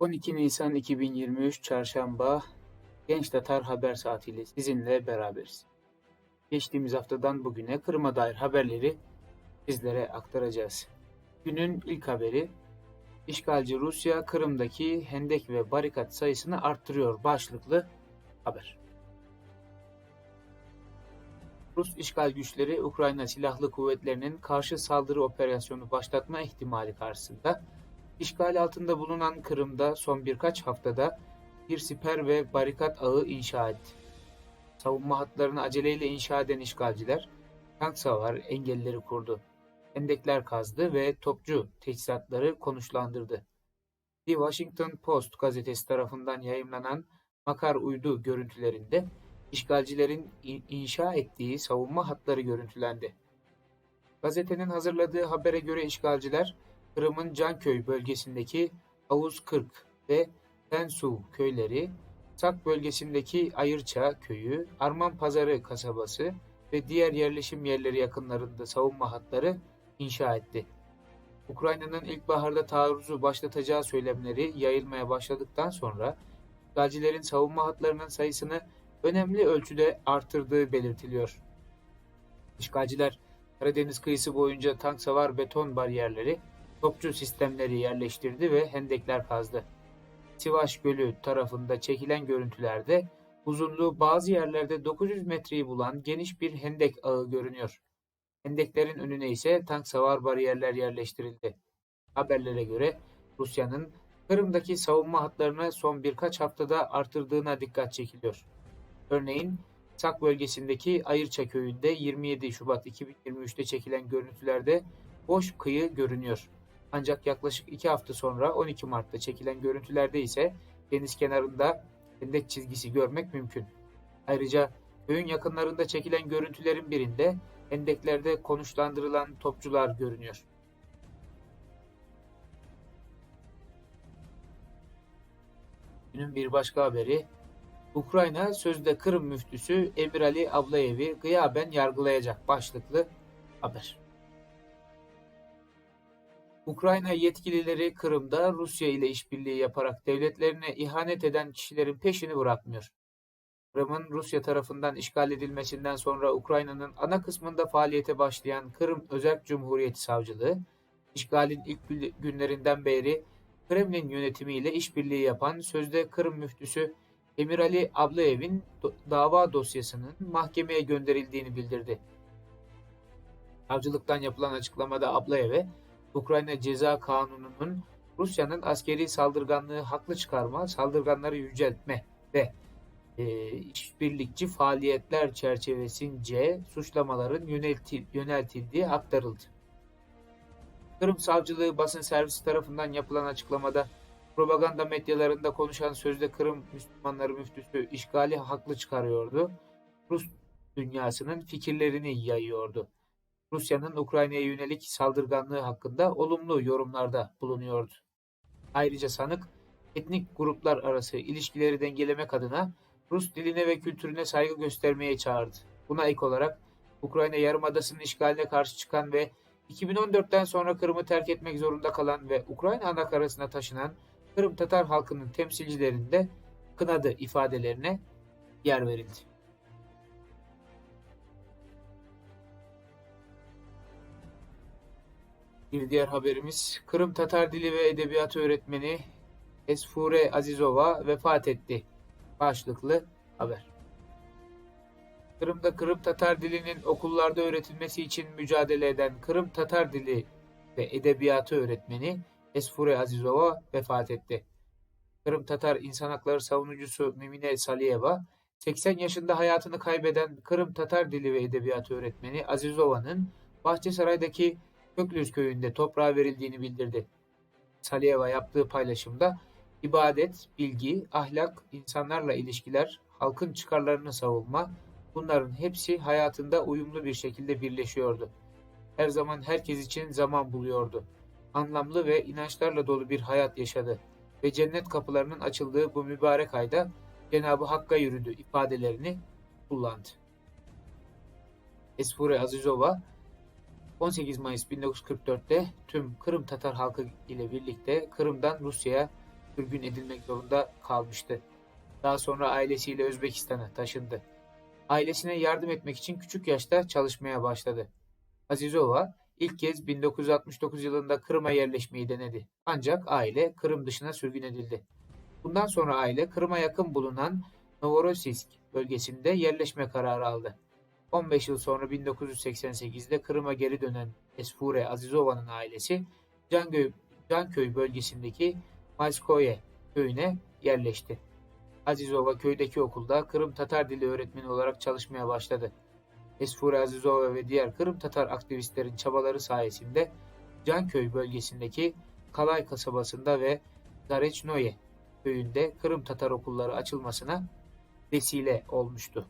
12 Nisan 2023 Çarşamba Genç Tatar Haber Saati ile sizinle beraberiz. Geçtiğimiz haftadan bugüne Kırım'a dair haberleri sizlere aktaracağız. Günün ilk haberi İşgalci Rusya Kırım'daki hendek ve barikat sayısını arttırıyor başlıklı haber. Rus işgal güçleri Ukrayna Silahlı Kuvvetleri'nin karşı saldırı operasyonu başlatma ihtimali karşısında İşgal altında bulunan Kırım'da son birkaç haftada bir siper ve barikat ağı inşa etti. Savunma hatlarını aceleyle inşa eden işgalciler tank savar engelleri kurdu. Hendekler kazdı ve topçu teçhizatları konuşlandırdı. The Washington Post gazetesi tarafından yayımlanan makar uydu görüntülerinde işgalcilerin inşa ettiği savunma hatları görüntülendi. Gazetenin hazırladığı habere göre işgalciler Kırım'ın Canköy bölgesindeki Avuz 40 ve Tensu köyleri, Sak bölgesindeki Ayırça köyü, Arman Pazarı kasabası ve diğer yerleşim yerleri yakınlarında savunma hatları inşa etti. Ukrayna'nın ilkbaharda taarruzu başlatacağı söylemleri yayılmaya başladıktan sonra işgalcilerin savunma hatlarının sayısını önemli ölçüde artırdığı belirtiliyor. İşgalciler Karadeniz kıyısı boyunca tank savar beton bariyerleri topçu sistemleri yerleştirdi ve hendekler kazdı. Sivas Gölü tarafında çekilen görüntülerde uzunluğu bazı yerlerde 900 metreyi bulan geniş bir hendek ağı görünüyor. Hendeklerin önüne ise tank savar bariyerler yerleştirildi. Haberlere göre Rusya'nın Kırım'daki savunma hatlarını son birkaç haftada artırdığına dikkat çekiliyor. Örneğin Sak bölgesindeki Ayırça köyünde 27 Şubat 2023'te çekilen görüntülerde boş kıyı görünüyor. Ancak yaklaşık 2 hafta sonra 12 Mart'ta çekilen görüntülerde ise deniz kenarında hendek çizgisi görmek mümkün. Ayrıca köyün yakınlarında çekilen görüntülerin birinde hendeklerde konuşlandırılan topçular görünüyor. Günün bir başka haberi Ukrayna sözde Kırım müftüsü Emir Ali Ablayev'i gıyaben yargılayacak başlıklı haber. Ukrayna yetkilileri Kırım'da Rusya ile işbirliği yaparak devletlerine ihanet eden kişilerin peşini bırakmıyor. Kırım'ın Rusya tarafından işgal edilmesinden sonra Ukrayna'nın ana kısmında faaliyete başlayan Kırım Özerk Cumhuriyeti Savcılığı, işgalin ilk günlerinden beri Kremlin yönetimiyle işbirliği yapan sözde Kırım müftüsü Emir Ali Ablayev'in dava dosyasının mahkemeye gönderildiğini bildirdi. Savcılıktan yapılan açıklamada Ablayev'e Ukrayna Ceza Kanunu'nun Rusya'nın askeri saldırganlığı haklı çıkarma, saldırganları yüceltme ve e, işbirlikçi faaliyetler çerçevesince suçlamaların yöneltil, yöneltildiği aktarıldı. Kırım Savcılığı basın servisi tarafından yapılan açıklamada propaganda medyalarında konuşan sözde Kırım Müslümanları müftüsü işgali haklı çıkarıyordu. Rus dünyasının fikirlerini yayıyordu. Rusya'nın Ukrayna'ya yönelik saldırganlığı hakkında olumlu yorumlarda bulunuyordu. Ayrıca sanık, etnik gruplar arası ilişkileri dengelemek adına Rus diline ve kültürüne saygı göstermeye çağırdı. Buna ek olarak Ukrayna Yarımadası'nın işgaline karşı çıkan ve 2014'ten sonra Kırım'ı terk etmek zorunda kalan ve Ukrayna anakarasına taşınan Kırım Tatar halkının temsilcilerinde kınadı ifadelerine yer verildi. Bir diğer haberimiz Kırım Tatar Dili ve Edebiyatı öğretmeni Esfure Azizova vefat etti. Başlıklı haber. Kırım'da Kırım Tatar dilinin okullarda öğretilmesi için mücadele eden Kırım Tatar Dili ve Edebiyatı öğretmeni Esfure Azizova vefat etti. Kırım Tatar insan hakları savunucusu Mimine Saliyeva, 80 yaşında hayatını kaybeden Kırım Tatar Dili ve Edebiyatı öğretmeni Azizova'nın Bahçesaray'daki Köklüz köyünde toprağa verildiğini bildirdi. Saliyeva yaptığı paylaşımda ibadet, bilgi, ahlak, insanlarla ilişkiler, halkın çıkarlarını savunma, bunların hepsi hayatında uyumlu bir şekilde birleşiyordu. Her zaman herkes için zaman buluyordu. Anlamlı ve inançlarla dolu bir hayat yaşadı ve cennet kapılarının açıldığı bu mübarek ayda Cenab-ı Hakk'a yürüdü ifadelerini kullandı. Esfure Azizova 18 Mayıs 1944'te tüm Kırım Tatar halkı ile birlikte Kırım'dan Rusya'ya sürgün edilmek zorunda kalmıştı. Daha sonra ailesiyle Özbekistan'a taşındı. Ailesine yardım etmek için küçük yaşta çalışmaya başladı. Azizova ilk kez 1969 yılında Kırım'a yerleşmeyi denedi. Ancak aile Kırım dışına sürgün edildi. Bundan sonra aile Kırım'a yakın bulunan Novorossiysk bölgesinde yerleşme kararı aldı. 15 yıl sonra 1988'de Kırım'a geri dönen Esfure Azizova'nın ailesi Canköy, Canköy bölgesindeki Malskoye köyüne yerleşti. Azizova köydeki okulda Kırım Tatar dili öğretmeni olarak çalışmaya başladı. Esfure Azizova ve diğer Kırım Tatar aktivistlerin çabaları sayesinde Canköy bölgesindeki Kalay kasabasında ve Zarechnoye köyünde Kırım Tatar okulları açılmasına vesile olmuştu.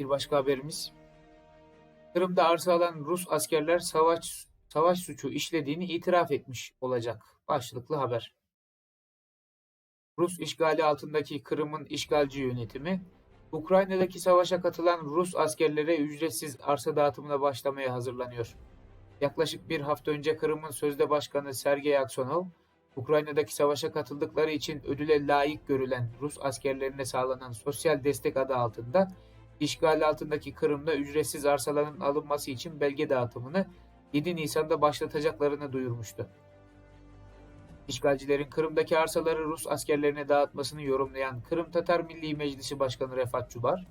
Bir başka haberimiz. Kırım'da arsa alan Rus askerler savaş savaş suçu işlediğini itiraf etmiş olacak. Başlıklı haber. Rus işgali altındaki Kırım'ın işgalci yönetimi, Ukrayna'daki savaşa katılan Rus askerlere ücretsiz arsa dağıtımına başlamaya hazırlanıyor. Yaklaşık bir hafta önce Kırım'ın sözde başkanı Sergey Aksonov, Ukrayna'daki savaşa katıldıkları için ödüle layık görülen Rus askerlerine sağlanan sosyal destek adı altında işgal altındaki Kırım'da ücretsiz arsaların alınması için belge dağıtımını 7 Nisan'da başlatacaklarını duyurmuştu. İşgalcilerin Kırım'daki arsaları Rus askerlerine dağıtmasını yorumlayan Kırım Tatar Milli Meclisi Başkanı Refat Çubar,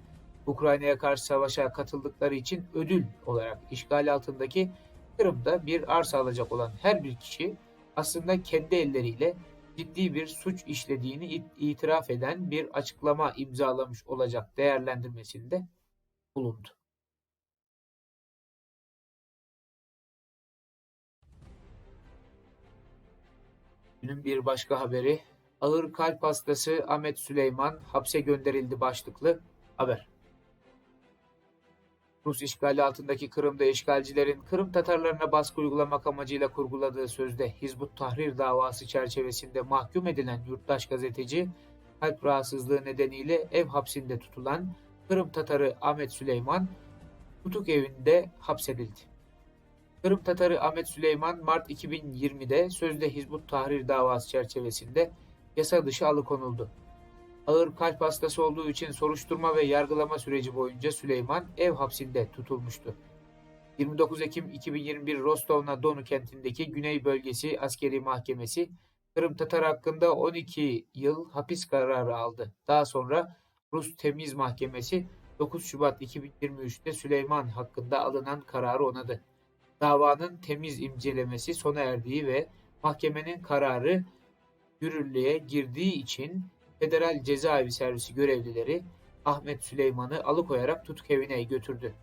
Ukrayna'ya karşı savaşa katıldıkları için ödül olarak işgal altındaki Kırım'da bir arsa alacak olan her bir kişi aslında kendi elleriyle ciddi bir suç işlediğini itiraf eden bir açıklama imzalamış olacak değerlendirmesinde bulundu. Günün bir başka haberi ağır kalp hastası Ahmet Süleyman hapse gönderildi başlıklı haber. Rus işgali altındaki Kırım'da işgalcilerin Kırım Tatarlarına baskı uygulamak amacıyla kurguladığı sözde Hizbut Tahrir davası çerçevesinde mahkum edilen yurttaş gazeteci, kalp rahatsızlığı nedeniyle ev hapsinde tutulan Kırım Tatarı Ahmet Süleyman, tutuk evinde hapsedildi. Kırım Tatarı Ahmet Süleyman Mart 2020'de sözde Hizbut Tahrir davası çerçevesinde yasa dışı alıkonuldu. Ağır kalp hastası olduğu için soruşturma ve yargılama süreci boyunca Süleyman ev hapsinde tutulmuştu. 29 Ekim 2021 Rostov-na-Donu kentindeki Güney Bölgesi Askeri Mahkemesi Kırım Tatar hakkında 12 yıl hapis kararı aldı. Daha sonra Rus Temiz Mahkemesi 9 Şubat 2023'te Süleyman hakkında alınan kararı onadı. Davanın temiz imcelemesi sona erdiği ve mahkemenin kararı yürürlüğe girdiği için Federal Cezaevi Servisi görevlileri Ahmet Süleyman'ı alıkoyarak tutuk evine götürdü.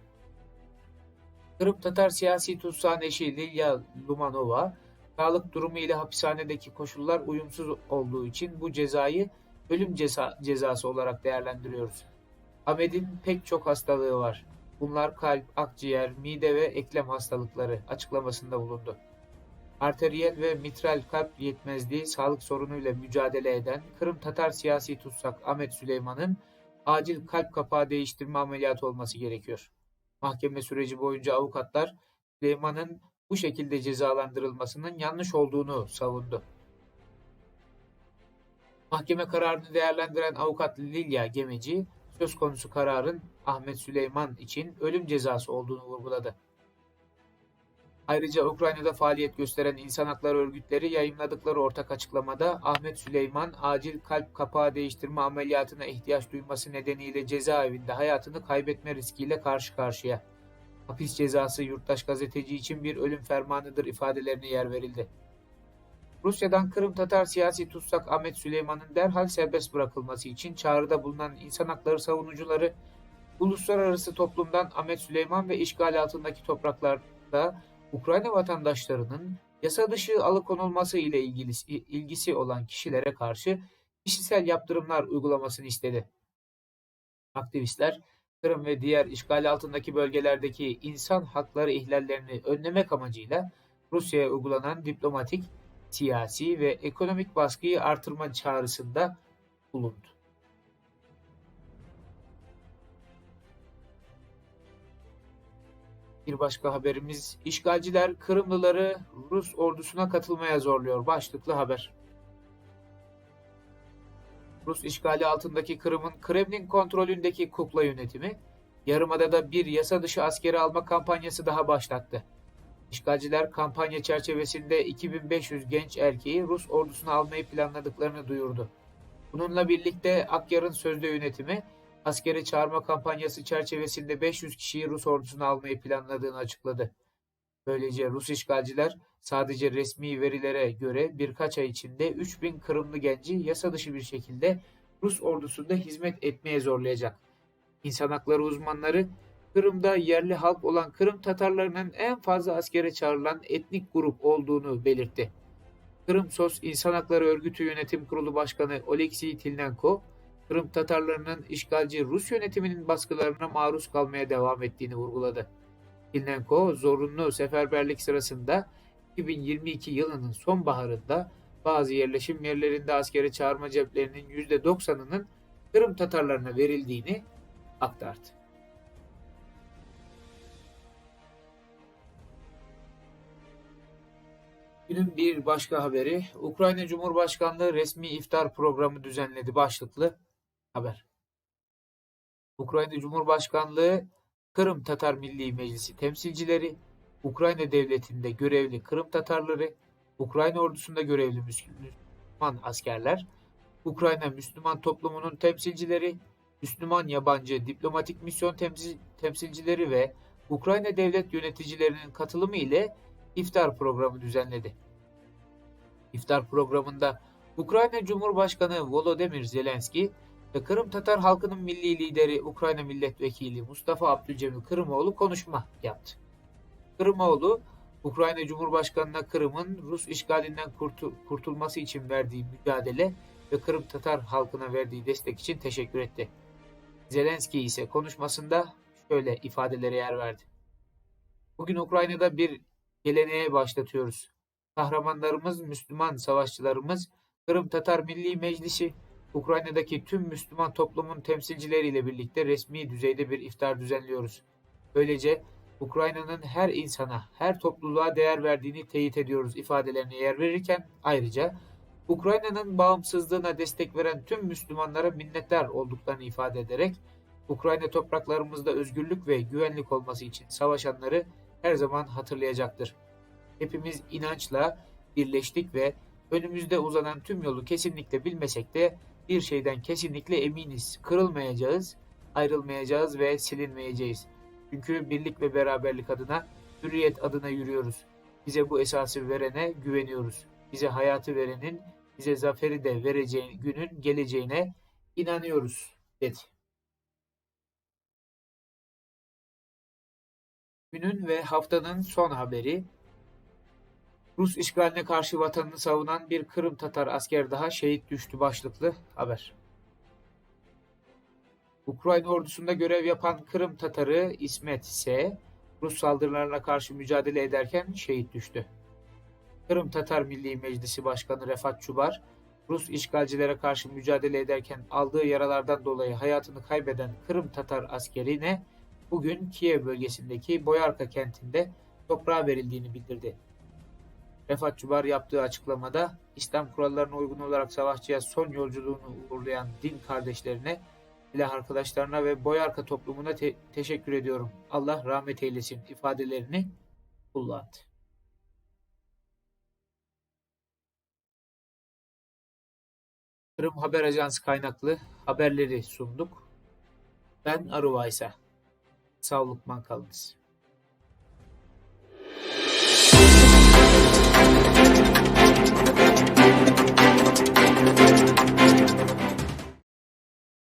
Kırım Tatar siyasi tutsağın eşi Lilya Lumanova, sağlık durumu ile hapishanedeki koşullar uyumsuz olduğu için bu cezayı ölüm ceza, cezası olarak değerlendiriyoruz. Ahmet'in pek çok hastalığı var. Bunlar kalp, akciğer, mide ve eklem hastalıkları açıklamasında bulundu arteriyel ve mitral kalp yetmezliği sağlık sorunuyla mücadele eden Kırım Tatar siyasi tutsak Ahmet Süleyman'ın acil kalp kapağı değiştirme ameliyatı olması gerekiyor. Mahkeme süreci boyunca avukatlar Süleyman'ın bu şekilde cezalandırılmasının yanlış olduğunu savundu. Mahkeme kararını değerlendiren avukat Lilya Gemeci, söz konusu kararın Ahmet Süleyman için ölüm cezası olduğunu vurguladı. Ayrıca Ukrayna'da faaliyet gösteren insan hakları örgütleri yayınladıkları ortak açıklamada Ahmet Süleyman acil kalp kapağı değiştirme ameliyatına ihtiyaç duyması nedeniyle cezaevinde hayatını kaybetme riskiyle karşı karşıya. Hapis cezası yurttaş gazeteci için bir ölüm fermanıdır ifadelerine yer verildi. Rusya'dan Kırım Tatar siyasi tutsak Ahmet Süleyman'ın derhal serbest bırakılması için çağrıda bulunan insan hakları savunucuları, uluslararası toplumdan Ahmet Süleyman ve işgal altındaki topraklarda Ukrayna vatandaşlarının yasa dışı alıkonulması ile ilgisi, ilgisi olan kişilere karşı kişisel yaptırımlar uygulamasını istedi. Aktivistler, Kırım ve diğer işgal altındaki bölgelerdeki insan hakları ihlallerini önlemek amacıyla Rusya'ya uygulanan diplomatik, siyasi ve ekonomik baskıyı artırma çağrısında bulundu. Bir başka haberimiz işgalciler Kırımlıları Rus ordusuna katılmaya zorluyor. Başlıklı haber. Rus işgali altındaki Kırım'ın Kremlin kontrolündeki kukla yönetimi Yarımada'da bir yasa dışı askeri alma kampanyası daha başlattı. İşgalciler kampanya çerçevesinde 2500 genç erkeği Rus ordusuna almayı planladıklarını duyurdu. Bununla birlikte Akyar'ın sözde yönetimi askeri çağırma kampanyası çerçevesinde 500 kişiyi Rus ordusuna almayı planladığını açıkladı. Böylece Rus işgalciler sadece resmi verilere göre birkaç ay içinde 3000 Kırımlı genci yasa dışı bir şekilde Rus ordusunda hizmet etmeye zorlayacak. İnsan hakları uzmanları Kırım'da yerli halk olan Kırım Tatarlarının en fazla askere çağrılan etnik grup olduğunu belirtti. Kırım Sos İnsan Hakları Örgütü Yönetim Kurulu Başkanı Oleksiy Tilnenko, Kırım Tatarlarının işgalci Rus yönetiminin baskılarına maruz kalmaya devam ettiğini vurguladı. Tilnenko, zorunlu seferberlik sırasında 2022 yılının sonbaharında bazı yerleşim yerlerinde askere çağırma ceplerinin %90'ının Kırım Tatarlarına verildiğini aktardı. Günün bir başka haberi, Ukrayna Cumhurbaşkanlığı resmi iftar programı düzenledi başlıklı haber. Ukrayna Cumhurbaşkanlığı Kırım Tatar Milli Meclisi temsilcileri, Ukrayna Devleti'nde görevli Kırım Tatarları, Ukrayna ordusunda görevli Müslüman askerler, Ukrayna Müslüman toplumunun temsilcileri, Müslüman yabancı diplomatik misyon temsil, temsilcileri ve Ukrayna devlet yöneticilerinin katılımı ile iftar programı düzenledi. İftar programında Ukrayna Cumhurbaşkanı Volodymyr Zelenski ve Kırım Tatar halkının milli lideri Ukrayna Milletvekili Mustafa Abdülcemil Kırımoğlu konuşma yaptı. Kırımoğlu, Ukrayna Cumhurbaşkanı'na Kırım'ın Rus işgalinden kurtul kurtulması için verdiği mücadele ve Kırım Tatar halkına verdiği destek için teşekkür etti. Zelenski ise konuşmasında şöyle ifadelere yer verdi. Bugün Ukrayna'da bir geleneğe başlatıyoruz. Kahramanlarımız, Müslüman savaşçılarımız, Kırım Tatar Milli Meclisi, Ukrayna'daki tüm Müslüman toplumun temsilcileriyle birlikte resmi düzeyde bir iftar düzenliyoruz. Böylece Ukrayna'nın her insana, her topluluğa değer verdiğini teyit ediyoruz ifadelerine yer verirken ayrıca Ukrayna'nın bağımsızlığına destek veren tüm Müslümanlara minnettar olduklarını ifade ederek Ukrayna topraklarımızda özgürlük ve güvenlik olması için savaşanları her zaman hatırlayacaktır. Hepimiz inançla birleştik ve önümüzde uzanan tüm yolu kesinlikle bilmesek de bir şeyden kesinlikle eminiz. Kırılmayacağız, ayrılmayacağız ve silinmeyeceğiz. Çünkü birlik ve beraberlik adına, hürriyet adına yürüyoruz. Bize bu esası verene güveniyoruz. Bize hayatı verenin, bize zaferi de vereceğin günün geleceğine inanıyoruz, dedi. Günün ve haftanın son haberi Rus işgaline karşı vatanını savunan bir Kırım Tatar asker daha şehit düştü başlıklı haber. Ukrayna ordusunda görev yapan Kırım Tatarı İsmet S. Rus saldırılarına karşı mücadele ederken şehit düştü. Kırım Tatar Milli Meclisi Başkanı Refat Çubar, Rus işgalcilere karşı mücadele ederken aldığı yaralardan dolayı hayatını kaybeden Kırım Tatar askerine bugün Kiev bölgesindeki Boyarka kentinde toprağa verildiğini bildirdi. Refat Çubar yaptığı açıklamada İslam kurallarına uygun olarak savaşçıya son yolculuğunu uğurlayan din kardeşlerine, silah arkadaşlarına ve Boyarka toplumuna te teşekkür ediyorum. Allah rahmet eylesin ifadelerini kullandı. Kırım Haber Ajansı kaynaklı haberleri sunduk. Ben Arı Vaysa. Sağlıkman kalınız.